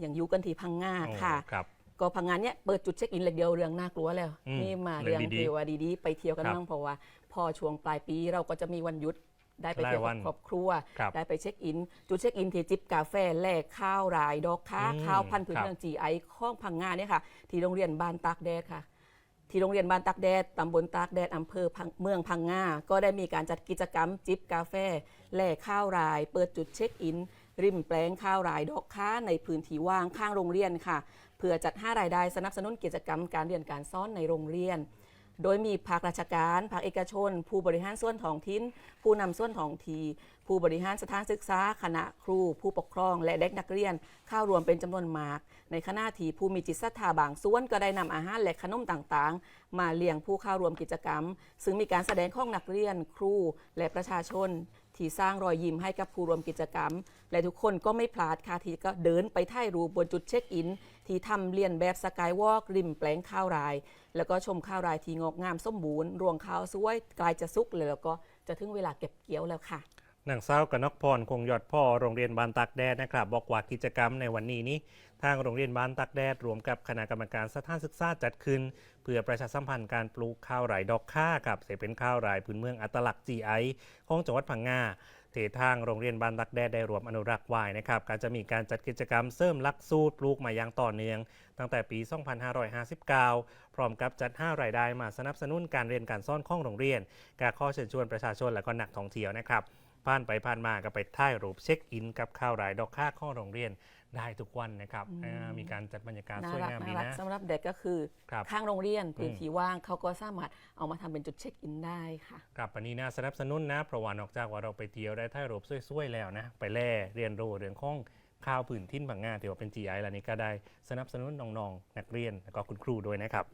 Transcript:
อย่างอยู่กันที่พังงาโอ้ค่ะ ครับ ก็พังงานเนี้ยเปิดจุดเช็คอินเล็กเดียวเรื่องน่ากลัวแล้ว อืมนี่มาเรื่เรื่อองงดีๆที่ว่าดีๆไปเที่ยวกันครับบ้างเพราะว่า พอช่วงปลายปีเราก็จะมีวันหยุดได้ไปหลายเที่ยววักับนครอบครัว ครับได้ไปเช็คอิน จุดเช็คอินที่จิบกาแฟแลกข้าวรายดอกค้าอืมข้าวพันธุ์พื้นครับ เมืองจีไอข้องพังงาเนี่ยค่ะ ที่โรงเรียนบ้านตากแดดค่ะ ที่โรงเรียนบ้านตากแดดตำบลตากแดดอำเภอพังเมืองพังงา ก็ได้มีการจัดกิจกรรมจิบกาแฟแลกข้าวราย เปิดจุดเช็คอิน ริมแปลงข้าวรายดอกค้าในพื้นที่ว่างข้างโรงเรียนค่ะ เพื่อจัดห้ารายได้สนับสนุนกิจกรรมการเรียนการสอนในโรงเรียน โดยมีภาคราชการ ภาคเอกชน ผู้บริหารส่วนท้องถิ่น ผู้นำส่วนท้องทีผู้บริหารสถานศึกษา คณะครู ผู้ปกครอง และเด็กนักเรียน เข้ารวมเป็นจำนวนมาก ในขณะที่ผู้มีจิตศรัทธาบางส่วนก็ได้นำอาหารและขนมต่างๆ มาเลี้ยงผู้เข้าร่วมกิจกรรม ซึ่งมีการแสดงของนักเรียน ครู และประชาชน ที่สร้างรอยยิ้มให้กับผู้ร่วมกิจกรรม และทุกคนก็ไม่พลาดค่ะที่ก็เดินไปถ่ายรูปบนจุดเช็คอิน ที่ทำเลียนแบบสกายวอล์กริมแปลงข้าวราย แล้วก็ชมข้าวรายที่งอกงามสมบูรณ์รวงข้าวสวยกลายจะสุกเลยแล้วก็จะถึงเวลาเก็บเกี่ยวแล้วค่ะ นางสาวกนกพรคงยอดพ่อโรงเรียนบ้านตักแดดนะครับ บอกว่ากิจกรรมในวันนี้นี้ ทางโรงเรียนบ้านตักแดดรวมกับคณะกรรมการสถานศึกษาจัดขึ้น เพื่อประชาสัมพันธ์การปลูกข้าวไร่ดอกค่ากับเสเป็นข้าวไร่พื้นเมืองอัตลักษณ์ GI ของจังหวัดพังงาเททางโรงเรียนบ้านตักแดดได้รวมอนุรักษ์ไว้นะครับการจะมีการจัดกิจกรรมเสริมลักสูตรปลูกมาอย่างต่อเนื่อง ตั้งแต่ปี 2559 พร้อมกับจัดห้ารายได้มาสนับสนุนการเรียนการสอนของโรงเรียนการข้อเชิญชวนประชาชนและก็นักท่องเที่ยวนะครับ ผ่านไปผ่านมาก็ไปถ่ายรูปเช็คอิน กับข้าวรายดอกค่าข้องโรงเรียนได้ทุกวันนะครับอืมอ่ามีการจัดบรรยากาศน่าสวยรักงามดีน่ารักนะ สำหรับเด็กก็คือครับ ข้างโรงเรียนพื้นอืมที่ว่างเขาก็สามารถเอามาทำเป็นจุดเช็คอินได้ค่ะ ครับวันนี้นะสนับสนุนนะ เพราะว่านอกจากว่าเราไปเที่ยวได้ถ่ายรูปสวยๆแล้วนะ ไปแล่เรียนรู้เรื่องของข้าวผืนทิ้นบางงาที่ว่าเป็น GI แล้วนี่ก็ได้สนับสนุนน้องๆนักเรียนแล้วก็คุณครูด้วยนะครับ